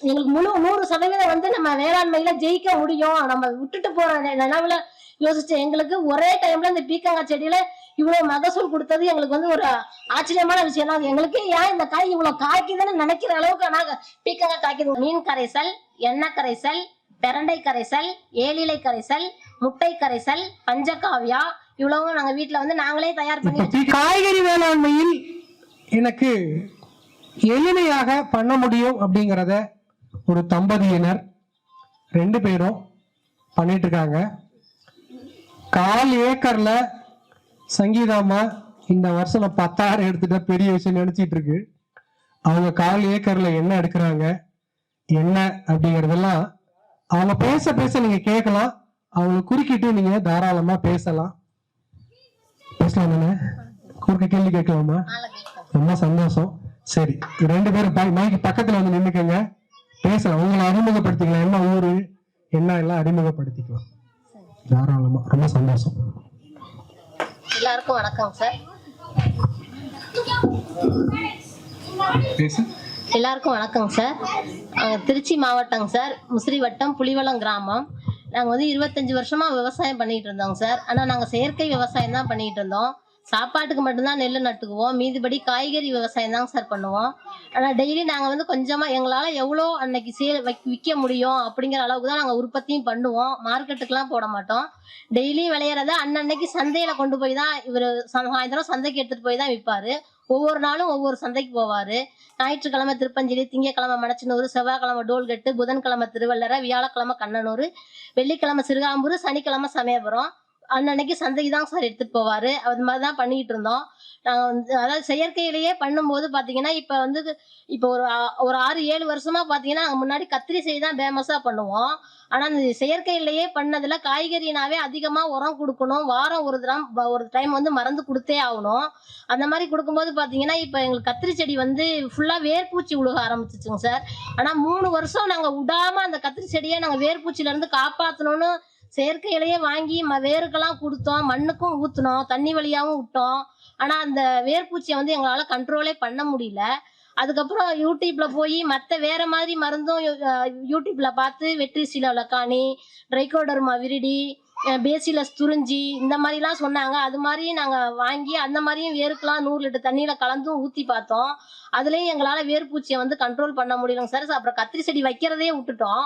எங்களுக்கு முழு நூறு சதவீதம் வந்து நம்ம வேளாண்மையில ஜெயிக்க முடியும். நம்ம விட்டுட்டு போற நெ- நினைவுல யோசிச்ச எங்களுக்கு ஒரே டைம்ல இந்த பீக்கங்காய் செடியில இவ்வளவு மகசூல் கொடுத்தது எங்களுக்கு வந்து ஒரு ஆச்சரியமான விஷயம். தான் எங்களுக்கு ஏன் இந்த காய் இவ்வளவு காய்க்குதுன்னு நினைக்கிற அளவுக்கு நாங்க பீக்கங்காய் காய்க்குது. மீன் கரைசல் எண்ணெய் கரைசல் பெரண்டை கரைசல் ஏலிலை கரைசல் முட்டை கரைசல் பஞ்சகாவியா இவ்வளவும் நாங்க வீட்டுல வந்து நாங்களே தயார் பண்ணி காய்கறி வேளாண்மையில் எனக்கு எளிமையாக பண்ண முடியும் அப்படிங்கிறத ஒரு தம்பதியினர் ரெண்டு பேரும் பண்ணிட்டு இருக்காங்க கால் ஏக்கர்ல சங்கீதாமா இந்த வருஷம் பத்தாயிரம் எடுத்துட்டா பெரிய விஷயம் நினைச்சிட்டு இருக்கு அவங்க கால் ஏக்கர்ல என்ன எடுக்கிறாங்க என்ன அப்படிங்கறதெல்லாம் அவங்க பேச பேச நீங்க கேட்கலாம். அவங்களை குறுக்கிட்டு நீங்க தாராளமா பேசலாம். பேசலாம் தானே? குறுக்க கேள்வி கேட்கலாமா? ரொம்ப சந்தோஷம். சரி ரெண்டு பேரும் பை- மைக்கு பக்கத்துல வந்து நின்னுக்கங்க. பேசலாம். உங்களை அறிமுகப்படுத்திக்கலாம். என்ன ஊரு? என்ன எல்லாம் அறிமுகப்படுத்திக்கலாம். தாராளமா. ரொம்ப சந்தோஷம். எல்லாருக்கும் வணக்கம் சார். பேசு. எல்லாருக்கும் வணக்கம் சார். திருச்சி மாவட்டங்க சார். முசிறி வட்டம் புலிவளம் கிராமம். நாங்கள் வந்து இருபத்தஞ்சு வருஷமா விவசாயம் பண்ணிட்டு இருந்தோங்க சார். ஆனால் நாங்கள் செயற்கை விவசாயம் தான் பண்ணிட்டு இருந்தோம். சாப்பாட்டுக்கு மட்டும்தான் நெல் நட்டுக்குவோம். மீதிபடி காய்கறி விவசாயம் தாங்க சார் பண்ணுவோம். ஆனால் டெய்லி நாங்கள் வந்து கொஞ்சமாக எங்களால் எவ்வளோ அன்னைக்கு சேல் விற்க முடியும் அப்படிங்கிற அளவுக்கு தான் நாங்கள் உற்பத்தியும் பண்ணுவோம். மார்க்கெட்டுக்கெலாம் போட மாட்டோம். டெய்லி விளையிறத அன்னன்னைக்கு சந்தையில் கொண்டு போய் தான் இவர் சாயந்தரம் சந்தைக்கு எடுத்துகிட்டு போய் தான் விற்பார் ஒவ்வொரு நாளும் ஒவ்வொரு சந்தைக்கு போவார். ஞாயிற்றுக்கிழமை திருப்பஞ்சலி திங்கக்கிழமை மணச்சனூர் செவ்வாய்க்கிழமை டோல்கட்டு புதன்கிழமை திருவள்ளரை வியாழக்கிழமை கண்ணனூர் வெள்ளிக்கிழமை சிறுகாம்பூர் சனிக்கிழமை சமயபுரம். அன்னன்னைக்கு சந்தைக்கு தான் சார் எடுத்துட்டு போவாரு. அது மாதிரி தான் பண்ணிட்டு இருந்தோம். நாங்கள் வந்து அதாவது செயற்கையிலேயே பண்ணும்போது பார்த்தீங்கன்னா இப்போ வந்து இப்போ ஒரு ஒரு ஆறு ஏழு வருஷமா பார்த்தீங்கன்னா முன்னாடி கத்திரி செடி தான் ஃபேமஸாக பண்ணுவோம். ஆனால் அந்த செயற்கையிலேயே பண்ணதுல காய்கறினாவே அதிகமாக உரம் கொடுக்கணும். வாரம் ஒரு தரம் ஒரு டைம் வந்து மறந்து கொடுத்தே ஆகணும். அந்த மாதிரி கொடுக்கும்போது பார்த்தீங்கன்னா இப்போ எங்களுக்கு கத்திரி செடி வந்து ஃபுல்லாக வேர்பூச்சி உழுக ஆரம்பிச்சிச்சுங்க சார். ஆனால் மூணு வருஷம் நாங்கள் விடாம அந்த கத்திரி செடியை நாங்கள் வேர்பூச்சிலேருந்து காப்பாற்றணும்னு செயற்கையிலேயே வாங்கி ம வேருக்கெல்லாம் கொடுத்தோம் மண்ணுக்கும் ஊற்றினோம் தண்ணி வழியாகவும் விட்டோம். ஆனால் அந்த வேர்பூச்சியை வந்து எங்களால் கண்ட்ரோலே பண்ண முடியல. அதுக்கப்புறம் யூடியூப்ல போய் மற்ற வேற மாதிரி மருந்தும் யூடியூப்ல பார்த்து வெற்றி சீலக்காணி ட்ரைகோடர்மா விரிடி பேசிலஸ் துறிஞ்சி இந்த மாதிரிலாம் சொன்னாங்க. அது மாதிரி நாங்கள் வாங்கி அந்த மாதிரியும் வேருக்கெலாம் நூறு லிட்டர் தண்ணியில் கலந்தும் ஊற்றி பார்த்தோம். அதுலேயும் எங்களால் வேர்பூச்சியை வந்து கண்ட்ரோல் பண்ண முடியலங்க சார். அப்புறம் கத்திரி செடி வைக்கிறதே விட்டுட்டோம்.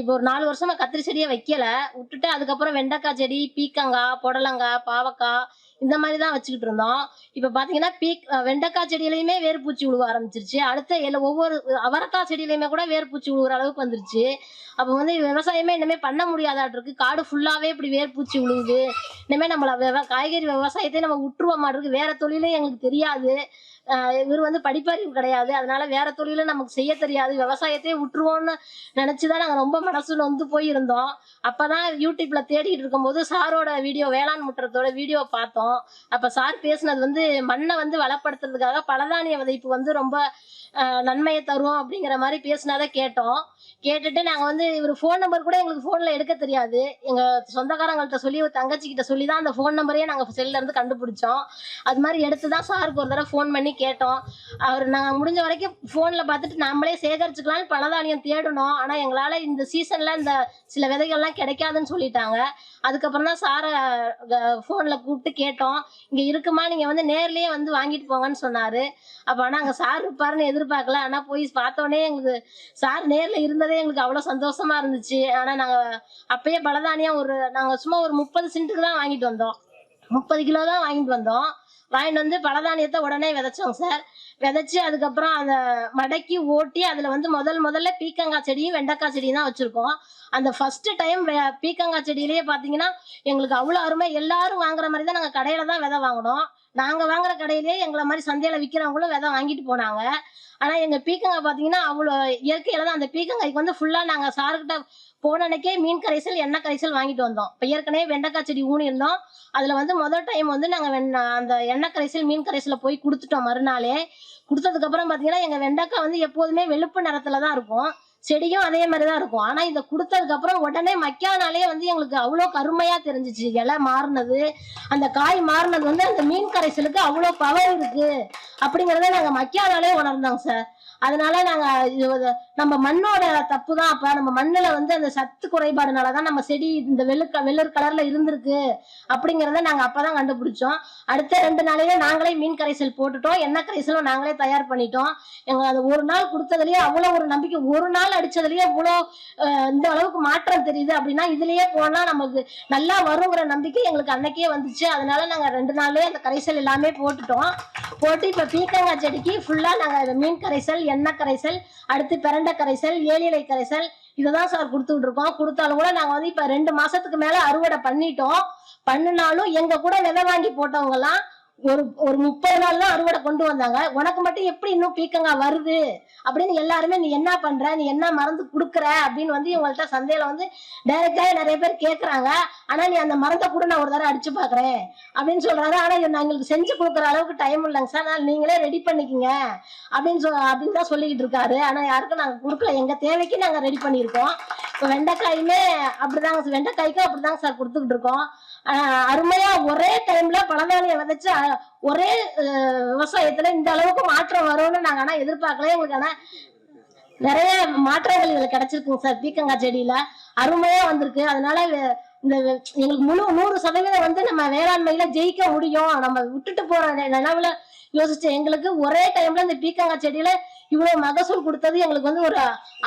இப்போ ஒரு நாலு வருஷமா கத்திரி செடியை வைக்கல. விட்டுட்டு அதுக்கப்புறம் வெண்டைக்காய் செடி பீக்கங்காய் புடலங்காய் பாவக்காய் இந்த மாதிரி தான் வச்சுக்கிட்டு இருந்தோம். இப்போ பார்த்தீங்கன்னா பீக் வெண்டைக்காய் செடியிலையுமே வேர்பூச்சி விழுவ ஆரம்பிச்சிருச்சு. அடுத்த எல்லா ஒவ்வொரு அவரைக்காய் செடியிலையுமே கூட வேர்பூச்சி உழுவுற அளவுக்கு வந்துருச்சு. அப்போ வந்து விவசாயமே இனிமே பண்ண முடியாதாட்டு இருக்கு காடு ஃபுல்லாவே இப்படி வேர்பூச்சி விழுகுது இனிமே நம்மள விவ காய்கறி விவசாயத்தை நம்ம விட்டுருவோம் மாட்டிருக்கு வேற தொழிலும் எங்களுக்கு தெரியாது. இவர் வந்து படிப்பறிவு கிடையாது. அதனால வேற தொழிலும் நமக்கு செய்ய தெரியாது. விவசாயத்தையே விட்டுருவோம்னு நினைச்சுதான் நாங்க ரொம்ப மனசு நொந்து போயிருந்தோம். அப்பதான் யூடியூப்ல தேடிட்டு இருக்கும்போது சாரோட வீடியோ வேளாண் முற்றத்தோட வீடியோ பார்த்தோம். அப்ப சார் பேசுனது வந்து மண்ணை வந்து வளப்படுத்துறதுக்காக பலதானிய விதைப்பு வந்து ரொம்ப நன்மையை தரும் அப்படிங்கிற மாதிரி பேசினதை கேட்டோம். கேட்டுட்டு நாங்க வந்து இவர் ஃபோன் நம்பர் கூட எங்களுக்கு ஃபோனில் எடுக்க தெரியாது. எங்க சொந்தக்காரங்கள்ட்ட சொல்லி ஒரு தங்கச்சி கிட்ட சொல்லி தான் அந்த ஃபோன் நம்பரையே நாங்கள் செல்ல இருந்து கண்டுபிடிச்சோம். அது மாதிரி எடுத்து தான் சாருக்கு ஒரு தடவை ஃபோன் பண்ணி கேட்டோம். அவர் நாங்கள் முடிஞ்ச வரைக்கும் ஃபோனில் பார்த்துட்டு நம்மளே சேகரிச்சுக்கலாம்னு பலதானியம் தேடினோம். ஆனால் எங்களால் இந்த சீசனில் இந்த சில விதைகள்லாம் கிடைக்காதுன்னு சொல்லிட்டாங்க. அதுக்கப்புறம் தான் சாரை ஃபோனில் கூப்பிட்டு கேட்டோம். இங்கே இருக்குமா? நீங்கள் வந்து நேர்லேயே வந்து வாங்கிட்டு போங்கன்னு சொன்னார். அப்போ ஆனால் அங்கே சார் இருப்பாருன்னு எதிர்பார்க்கல. ஆனால் போய் பார்த்தோன்னே எங்களுக்கு சார் நேரில் இருந்ததே எங்களுக்கு அவ்வளோ சந்தோஷமாக இருந்துச்சு. ஆனால் நாங்கள் அப்பயே பலதானியம் ஒரு நாங்கள் சும்மா ஒரு முப்பது சென்ட்டுக்கு தான் வாங்கிட்டு வந்தோம். முப்பது கிலோ தான் வாங்கிட்டு வந்தோம். வாங்கிட்டு வந்து பலதானியத்தை உடனே விதைச்சோங்க சார் விதைச்சு அதுக்கப்புறம் அதை மடக்கி ஓட்டி அதில் வந்து முதல் முதல்ல பீக்கங்காய் செடியும் வெண்டைக்காய் செடியும் தான் வச்சுருக்கோம். அந்த ஃபஸ்ட்டு டைம் பீக்கங்காய் செடியிலேயே பார்த்தீங்கன்னா எங்களுக்கு அவ்வளோ அருமை. எல்லாரும் வாங்குற மாதிரி தான் நாங்கள் கடையில் தான் விதை வாங்கினோம். நாங்கள் வாங்குற கடையிலேயே எங்களை மாதிரி சந்தையில் விற்கிறவங்களும் விதை வாங்கிட்டு போனாங்க. ஆனால் எங்கள் பீக்கங்காய் பார்த்தீங்கன்னா அவ்வளோ இயற்கையில் தான். அந்த பீக்கங்காய்க்கு வந்து ஃபுல்லாக நாங்கள் சாருக்கிட்ட போனனைக்கே மீன் கரைசல் எண்ணெய் கரைசல் வாங்கிட்டு வந்தோம். இப்போ ஏற்கனவே வெண்டைக்காய் செடி ஊனி இருந்தோம் அதில் வந்து முதல் டைம் வந்து நாங்கள் வெண் அந்த எண்ணெய் கரைசல் மீன் கரைசலில் போய் கொடுத்துட்டோம் மறுநாளே. கொடுத்ததுக்கப்புறம் பார்த்தீங்கன்னா எங்கள் வெண்டைக்காய் வந்து எப்போதுமே வெளுப்பு நிறத்துல தான் இருக்கும். செடியும் அதே மாதிரி தான் இருக்கும். ஆனால் இதை கொடுத்ததுக்கப்புறம் உடனே மக்கானாலே வந்து எங்களுக்கு அவ்வளோ கருமையாக தெரிஞ்சிச்சு. இலை மாறினது அந்த காய் மாறினது வந்து அந்த மீன் கரைசலுக்கு அவ்வளோ பவர் இருக்கு. அப்படிங்கிறத நாங்கள் மக்கானாலே உணர்ந்தோங்க சார் அதனால நாங்க இது நம்ம மண்ணோட தப்பு தான் அப்ப நம்ம மண்ணுல வந்து அந்த சத்து குறைபாடுனாலதான் நம்ம செடி இந்த வெள்ளு வெள்ளர் கலர்ல இருந்திருக்கு அப்படிங்கறத நாங்க அப்பதான் கண்டுபிடிச்சோம். அடுத்த ரெண்டு நாளையில நாங்களே மீன் கரைசல் போட்டுட்டோம். எண்ணெய் கரைசலும் நாங்களே தயார் பண்ணிட்டோம். எங்க அது ஒரு நாள் கொடுத்ததுலயே அவ்வளவு ஒரு நம்பிக்கை ஒரு நாள் அடிச்சதுலயே இவ்வளவு இந்த அளவுக்கு மாற்றம் தெரியுது அப்படின்னா இதுலயே போனா நமக்கு நல்லா வருங்கிற நம்பிக்கை எங்களுக்கு அன்னைக்கே வந்துச்சு. அதனால நாங்க ரெண்டு நாள்லயே அந்த கரைசல் எல்லாமே போட்டுட்டோம். போட்டு இப்ப பீக்கங்காய் செடிக்கு ஃபுல்லா நாங்க மீன் கரைசல் எண்ணெய் கரைசல் அடுத்து பிரண்டை கரைசல் ஏழிலை கரைசல் இதுதான் சார் கொடுத்துட்டு இருக்கோம் கொடுத்தாலும் கூட நாங்க வந்து இப்ப ரெண்டு மாசத்துக்கு மேல அறுவடை பண்ணிட்டோம். பண்ணினாலும் எங்க கூட விதை வாங்கி போட்டவங்க எல்லாம் ஒரு ஒரு முப்பது நாள் அறுவடை கொண்டு வந்தாங்க. உனக்கு மட்டும் எப்படி இன்னும் பீக்கங்கா வருது? அப்படின்னு எல்லாருமே நீ என்ன பண்ற? நீ என்ன மருந்து குடுக்குற? அப்படின்னு வந்து இவங்கள்ட்ட சந்தையில வந்து டைரக்டாவே நிறைய பேர் கேக்குறாங்க. ஆனா நீ அந்த மருந்தை கூட நான் ஒரு தடவை அடிச்சு பாக்குறேன். அப்படின்னு சொல்றாரு ஆனா இது நான் எங்களுக்கு செஞ்சு கொடுக்குற அளவுக்கு டைம் இல்லைங்க சார். அதனால நீங்களே ரெடி பண்ணிக்கங்க. அப்படின்னு சொல் அப்படின்னு தான் சொல்லிக்கிட்டு இருக்காரு. ஆனா யாருக்கும் நாங்க கொடுக்கல. எங்க தேவைக்கு நாங்க ரெடி பண்ணியிருக்கோம். இப்போ வெண்டைக்காயுமே அப்படிதாங்க வெண்டைக்காய்க்கும் அப்படிதாங்க சார் கொடுத்துக்கிட்டு இருக்கோம். அருமையா ஒரே டைம்ல பழதானிய விதைச்சு ஒரே விவசாயத்துல இந்த அளவுக்கு மாற்றம் வரும்னு நாங்க ஆனா எதிர்பார்க்கல எங்களுக்கு ஆனா நிறைய மாற்றங்கள் இதுல கிடைச்சிருக்குங்க சார். பீக்கங்காய் செடியில அருமையா வந்திருக்கு. அதனால இந்த எங்களுக்கு முழு நூறு சதவீதம் வந்து நம்ம வேளாண்மையில ஜெயிக்க முடியும். நம்ம விட்டுட்டு போற நெ- நிலவுல யோசிச்ச எங்களுக்கு ஒரே டைம்ல இந்த பீக்கங்காய் செடியில இவ்வளவு மகசூல் கொடுத்தது எங்களுக்கு வந்து ஒரு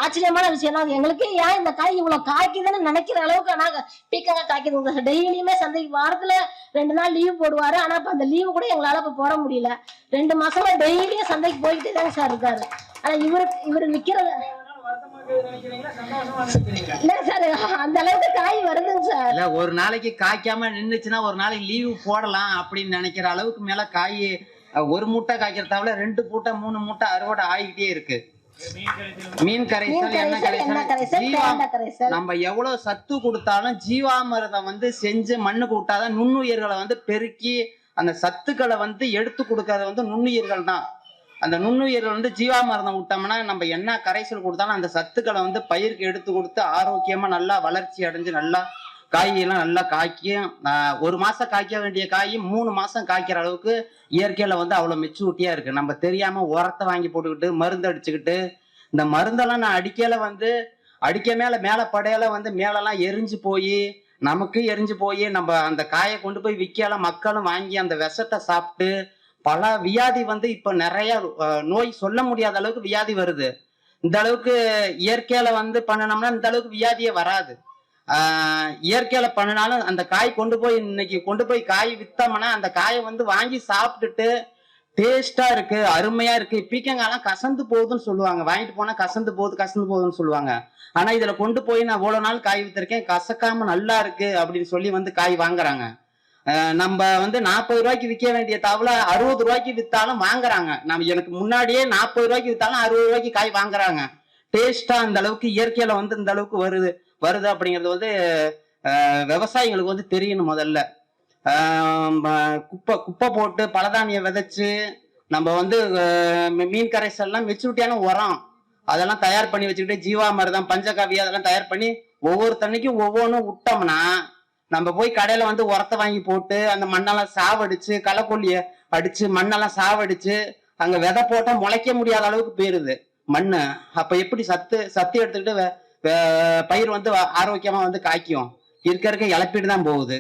ஆச்சரியமான விஷயம் தான் எங்களுக்கு ஏன் இந்த காய் இவ்வளவு காய்க்குதுன்னு நினைக்கிற அளவுக்கு நாங்க பீக்கங்க காய்க்குது. டெய்லியுமே சந்தைக்கு வாரத்துல ரெண்டு நாள் லீவ் போடுவாரு. ஆனா இப்ப அந்த லீவு கூட எங்களால இப்ப போட முடியல. ரெண்டு மாசமா டெய்லியும் சந்தைக்கு போய்கிட்டே தாங்க சார் இருக்காரு. ஆனா இவரு இவரு விக்கிறது இல்ல சார் அந்த அளவுக்கு காய் வருதுங்க சார் இல்ல ஒரு நாளைக்கு காய்க்காம நின்னுச்சுன்னா ஒரு நாளைக்கு லீவு போடலாம் அப்படின்னு நினைக்கிற அளவுக்கு மேல காய் ஒரு மூட்டை காய்க்கிறதாவில ரெண்டு மூட்டை மூணு மூட்டை அறுவடை ஆகிட்டே இருக்கு. மீன் கரைசல் எண்ணெய் தேங்காய் கரைசல். நம்ம எவ்வளவு சத்து கொடுத்தாலும் ஜீவாமிரதம் வந்து செஞ்சு மண்ணுக்கு விட்டாதான் நுண்ணுயிர்களை வந்து பெருக்கி அந்த சத்துக்களை வந்து எடுத்து கொடுக்கறது வந்து நுண்ணுயிர்கள் தான். அந்த நுண்ணுயிர்கள் வந்து ஜீவாமிரதம் விட்டோம்னா நம்ம என்ன கரைசல் கொடுத்தாலும் அந்த சத்துக்களை வந்து பயிருக்கு எடுத்து கொடுத்து ஆரோக்கியமா நல்லா வளர்ச்சி அடைஞ்சு நல்லா காயெல்லாம் நல்லா காய்க்கும் ஒரு மாசம் காய்க்க வேண்டிய காய் மூணு மாசம் காய்க்கிற அளவுக்கு இயற்கையில வந்து அவ்வளவு மெச்சூரிட்டியா இருக்கு. நம்ம தெரியாம உரத்தை வாங்கி போட்டுக்கிட்டு மருந்து அடிச்சுக்கிட்டு இந்த மருந்தெல்லாம் நான் அடிக்கையில வந்து அடிக்க மேல மேல படையில வந்து மேலெல்லாம் எரிஞ்சு போய் நமக்கு எரிஞ்சு போய் நம்ம அந்த காயை கொண்டு போய் விற்கல மக்களும் வாங்கி அந்த விஷத்தை சாப்பிட்டு பல வியாதி வந்து இப்ப நிறைய நோய் சொல்ல முடியாத அளவுக்கு வியாதி வருது. இந்த அளவுக்கு இயற்கையில வந்து பண்ணனோம்னா இந்த அளவுக்கு வியாதியே வராது. இயற்கையில பண்ணினாலும் அந்த காய் கொண்டு போய் இன்னைக்கு கொண்டு போய் காய் வித்தோம்னா அந்த காயை வந்து வாங்கி சாப்பிட்டுட்டு டேஸ்டா இருக்கு அருமையா இருக்கு. பீக்கங்காலாம் கசந்து போகுதுன்னு சொல்லுவாங்க. வாங்கிட்டு போனா கசந்து போகுது கசந்து போகுதுன்னு சொல்லுவாங்க. ஆனா இதுல கொண்டு போய் நான் இவ்வளவு நாள் காய் வித்திருக்கேன் கசக்காம நல்லா இருக்கு அப்படின்னு சொல்லி வந்து காய் வாங்குறாங்க. நம்ம வந்து நாற்பது ரூபாய்க்கு விற்க வேண்டிய தவளை அறுபது ரூபாய்க்கு வித்தாலும் வாங்குறாங்க. நம்ம எனக்கு முன்னாடியே நாற்பது ரூபாய்க்கு வித்தாலும் அறுபது ரூபாய்க்கு காய் வாங்குறாங்க. டேஸ்டா அந்த அளவுக்கு இயற்கையில வந்து இந்த அளவுக்கு வருது. வருது அப்படிங்கிறது வந்து விவசாயிகளுக்கு விவசாயிங்களுக்கு வந்து தெரியணும் முதல்ல. குப்பை குப்பை போட்டு பலதானிய விதைச்சு நம்ம வந்து மீன் கரைசல்லாம் மெச்சூரிட்டியான உரம். அதெல்லாம் தயார் பண்ணி வச்சுக்கிட்டு ஜீவாமிர்தம் பஞ்சகாவி அதெல்லாம் தயார் பண்ணி ஒவ்வொரு தண்ணிக்கும் ஒவ்வொன்றும் விட்டோம்னா நம்ம போய் கடையில வந்து உரத்தை வாங்கி போட்டு அந்த மண்ணெல்லாம் சாவடிச்சு களைக்கொல்லிய அடிச்சு மண்ணெல்லாம் சாவடிச்சு அங்க விதை போட்டால் முளைக்க முடியாத அளவுக்கு போயிருது. மண்ணு. அப்ப எப்படி சத்து சத்து எடுத்துக்கிட்டு பயிர் வந்து ஆரோக்கியமா வந்து காய்க்கும். இருக்க இருக்க இழப்பீடு தான் போகுது.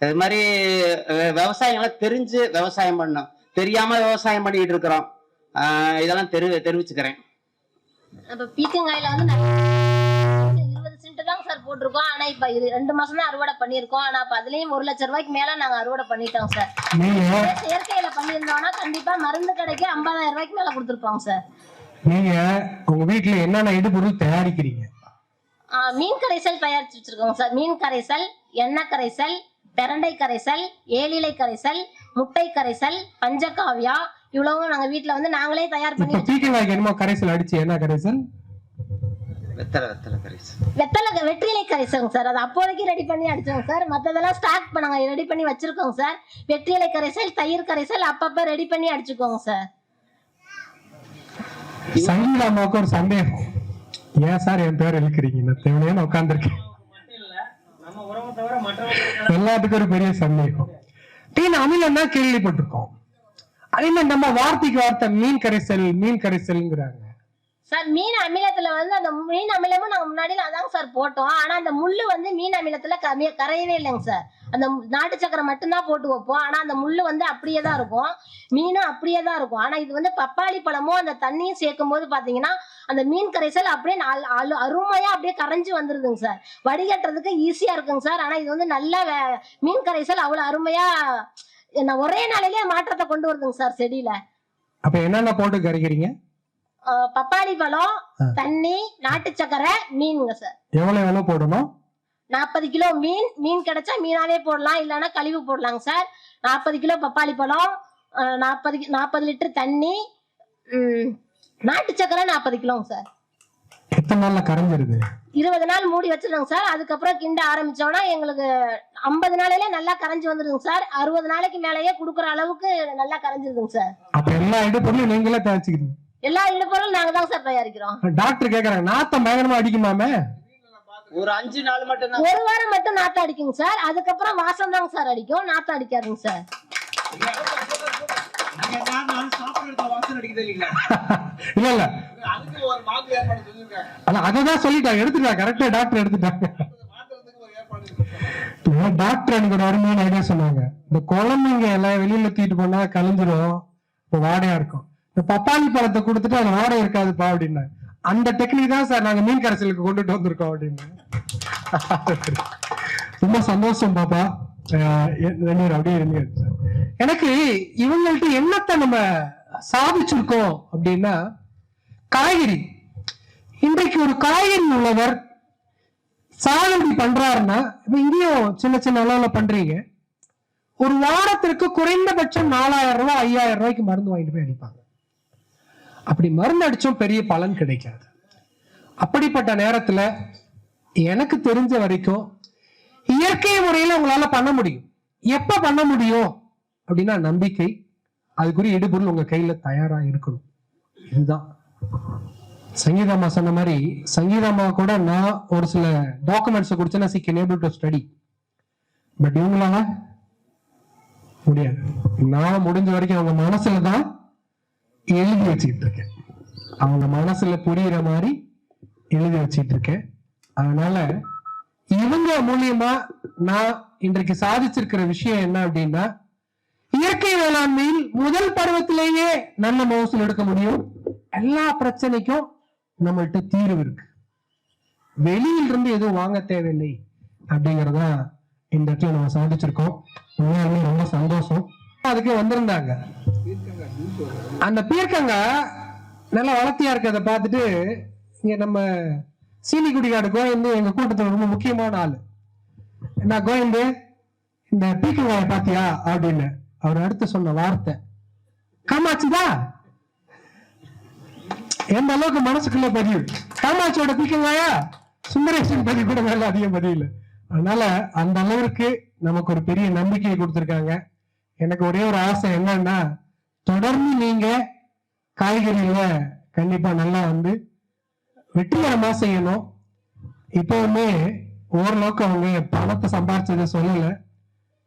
இது மாதிரி அஹ், விவசாயிகளை தெரிஞ்சு விவசாயம் பண்ணணும். தெரியாம விவசாயம் பண்ணிட்டு இருக்கிறோம். இதெல்லாம் தெரி தெரிவிச்சுக்கிறேன். அப்ப பீக்கங்காயில வந்து இருபது சென்ட் தாங்க சார் போட்டிருக்கோம். ஆனா இப்ப இது ரெண்டு மாசம் தான் அறுவடை பண்ணியிருக்கோம். ஆனா அப்ப அதுலயும் ஒரு லட்சம் ரூபாய்க்கு மேல நாங்க அறுவடை பண்ணிட்டோம் சார் செயற்கையில பண்ணியிருந்தோம்னா கண்டிப்பா மருந்து கடைக்கு ஐம்பதாயிரம் ரூபாய்க்கு மேல கொடுத்துருப்பாங்க சார் நீங்க உங்க வீட்டுல என்னென்ன இடுபொருள் தயாரிக்கிறீங்க? மீன் கரைசல் தயாரிச்சு வச்சிருக்கோங்க சார். மீன் கரைசல் எண்ணெய் கரைசல் பிரண்டை கரைசல் ஏலிலை கரைசல் முட்டை கரைசல் பஞ்சகாவியா இவ்வளவும் நாங்க வீட்ல வந்து நாங்களே தயார் பண்ணி பீக்கங்காய்க்கு என்னமோ கரைசல் அடிச்சு என்ன கரைசல்? வெத்தலை வெத்தலை கரைசல். வெத்தலை வெற்றிலை கரைசலுங்க சார். அது அப்போதைக்கு ரெடி பண்ணி அடிச்சோங்க சார். மத்ததெல்லாம் ஸ்டாக் பண்ணாங்க ரெடி பண்ணி வச்சிருக்கோங்க சார். வெற்றிலை கரைசல் தயிர் கரைசல் அப்பப்ப ரெடி பண்ணி அடிச்சுக்கோங்க சார். சங்கீதா அம்மாவுக்கு ஒரு சந்தேகம். ஏன் சார் என் பேர் இழுக்கிறீங்க? நான் தேவையான உட்காந்துருக்கேன் எல்லாத்துக்கும் ஒரு பெரிய சந்தேகம். டீன் அமிலம் தான் கேள்விப்பட்டிருக்கோம். அதே மாதிரி நம்ம வார்த்தைக்கு வார்த்தை மீன் கரைசல் மீன் கரைசல்ங்கிறாங்க. சார் மீன் அமிலத்துல வந்து அந்த மீன் அமிலமும் நாங்க முன்னாடி அதாங்க சார் போட்டோம். ஆனா அந்த முள்ளு வந்து மீன் அமிலத்துல கம்மியா கரையவே இல்லைங்க சார். அந்த நாட்டு சக்கரை மட்டும்தான் போட்டு வைப்போம். ஆனா அந்த முள்ளு வந்து அப்படியே தான் இருக்கும். மீனும் அப்படியே தான் இருக்கும். ஆனா இது வந்து பப்பாளி பழமும் அந்த தண்ணியும் சேர்க்கும் போது பாத்தீங்கன்னா அந்த மீன் கரைசல் அப்படியே நால்- அருமையா அப்படியே கரைஞ்சு வந்துருதுங்க சார். வடிகட்டுறதுக்கு ஈஸியா இருக்குங்க சார். ஆனா இது வந்து நல்ல வே- மீன் கரைசல் அவ்வளவு அருமையா என்ன ஒரே நாளிலேயே மாற்றத்தை கொண்டு வருதுங்க சார் செடியில. அப்ப என்னென்ன போட்டு கரைக்கிறீங்க? பப்பாளி பழம். தண்ணி நாட்டு சக்கரை மீனுங்க சார். எவ்வளவு எவ்வளவு போடணும்? நாற்பது கிலோ மீன் மீன் கிடைச்சா மீனாவே போடலாம் இல்லைன்னா கழிவு போடலாங்க சார். நாற்பது கிலோ பப்பாளி பழம் நாற்பது நாற்பது லிட்டர் தண்ணி நாட்டு சக்கரை நாற்பது கிலோங்க சார். இருபது நாள் மூடி வச்சிருந்தோங்க சார். அதுக்கப்புறம் கிண்ட ஆரம்பிச்சோம்னா எங்களுக்கு ஐம்பது நாளையிலே நல்லா கரைஞ்சு வந்துருங்க சார். அறுபது நாளைக்கு மேலேயே கொடுக்குற அளவுக்கு நல்லா கரைஞ்சிருதுங்க சார். அப்ப எல்லா இடுப்பொருளும் நீங்களே தயாரிச்சுக்கிறீங்க எல்லா இடுபொருளும் நாங்க தான் சார் தயாரிக்கிறோம். டாக்டர் கேக்குறாங்க. நாத்தம் பயங்கரமா அடிக்குமாமே? ஒரு அஞ்சு நாள் மட்டும்தான் ஒரு வாரம் மட்டும் நாத்தம் அடிக்குங்க சார். அதுக்கப்புறம் மாசம் தாங்க சார் அடிக்கும். நாத்தம் அடிக்காதுங்க சார். இல்ல இல்ல. அதான் அததான் சொல்லிட்டாங்க. எடுத்துட்டாங்க கரெக்டா டாக்டர் எடுத்துட்டாங்க. டாக்டர் எனக்கு ஒரு அருமையான ஐடியா சொன்னாங்க. இந்த குழந்தைங்க எல்லாம் வெளியில தூக்கிட்டு போனா இப்போ வாடையா இருக்கும். பப்பாளி பழத்தை கொடுத்துட்டு அது ஓட இருக்காதுப்பா அப்படின்னா. அந்த டெக்னிக் தான் சார் நாங்க மீன் கரைசலுக்கு கொண்டுட்டு வந்திருக்கோம் அப்படின்னு. ரொம்ப சந்தோஷம் பாப்பா. ரெண்டு அப்படியே இருங்க எனக்கு இவங்கள்ட்ட என்னத்தை நம்ம சாதிச்சிருக்கோம் அப்படின்னா காய்கறி. இன்றைக்கு ஒரு காய்கறி உள்ளவர் சாகுபடி பண்றாருன்னா இப்ப இங்கேயும் சின்ன சின்ன அளவுல பண்றீங்க. ஒரு வாரத்திற்கு குறைந்தபட்சம் நாலாயிரம் ரூபாய் ஐயாயிரம் ரூபாய்க்கு மருந்து வாங்கிட்டு போய் அடிப்பாங்க. அப்படி மருந்து அடிச்சும் பெரிய பலன் கிடைக்காது. அப்படிப்பட்ட நேரத்துல எனக்கு தெரிஞ்ச வரைக்கும் இயற்கை முறையில உங்களால பண்ண முடியும். எப்ப பண்ண முடியும்? அப்படின்னா நம்பிக்கை அதுக்குரிய இடுபொருள் உங்க கையில தயாரா இருக்கணும். இதுதான். சங்கீதாமா சொன்ன மாதிரி சங்கீதாமா கூட நான் ஒரு சில டாக்குமெண்ட்ஸ் கொடுத்தேன்னா she able to study but இவங்களால முடியாது. நான் முடிஞ்ச வரைக்கும் அவங்க மனசுல தான் எழுதி வச்சுக்கிட்டு இருக்கேன் அவங்க மனசுல புரியுற மாதிரி எழுதி வச்சிட்டு இருக்கேன் அதனால இவங்க மூலியமா நான் இன்றைக்கு சாதிச்சிருக்கிற விஷயம் என்ன அப்படின்னா இயற்கை வேளாண்மையில் முதல் பருவத்திலேயே நல்ல மகசூல் எடுக்க முடியும். எல்லா பிரச்சனைக்கும் நம்மள்ட்ட தீர்வு இருக்கு. வெளியில இருந்து எதுவும் வாங்க தேவையில்லை அப்படிங்கறத இந்த இடத்துல நம்ம சாதிச்சிருக்கோம். உண்மையாலுமே ரொம்ப சந்தோஷம். அதுக்கு வந்திருந்தாங்க. அந்த பீர்க்கங்க நல்லா வளர்த்தியா இருக்கிறத பார்த்துட்டு இங்க நம்ம சீனிக்குடிக்காடு கோயந்து எங்க கூட்டத்துல ரொம்ப முக்கியமான ஆள். நான் கோயந்து இந்த பீக்கங்காய பாத்தியா அப்படின்னு அவர் அடுத்து சொன்ன வார்த்தை. காமாட்சிதா? எந்த அளவுக்கு மனசுக்குள்ள பதிவு? காமாட்சியோட பீக்கங்காயா சுந்தரேசன் பதிவு கூட மேல அதிகம் பதிவு அதனால அந்த அளவுக்கு நமக்கு ஒரு பெரிய நம்பிக்கையை கொடுத்திருக்காங்க. எனக்கு ஒரே ஒரு ஆசை என்னன்னா தொடர்ந்து நீங்க காய்கறிகளை கண்டிப்பா நல்லா வந்து வெற்றிகரமா செய்யணும். இப்பவுமே ஓரளவுக்கு அவங்க பணத்தை சம்பாரிச்சதை சொல்லல.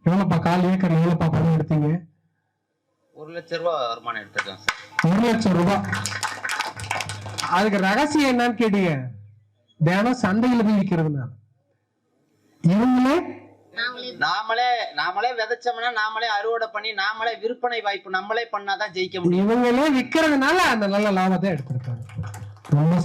எவ்வளவுப்பா கால் ஏக்கர் எவ்வளவுப்பா பணம் எடுத்தீங்க? ஒரு லட்ச ரூபா வருமானம் எடுத்திருக்கேன் ஒரு லட்சம் ரூபாய் அதுக்கு ரகசியம் என்னன்னு கேட்டீங்க. தினம் சந்தையில போய் விற்கிறதுனால இவங்களே நாமளே நாமளே விதைச்சோம்னா நாமளே அறுவடை பண்ணி நாமளே விற்பனை வாய்ப்பு நம்மளே பண்ணாதான் ஜெயிக்க முடியும். இவங்களே விற்கிறதுனால அந்த நல்ல லாபத்தை எடுத்திருக்காங்க. ரொம்ப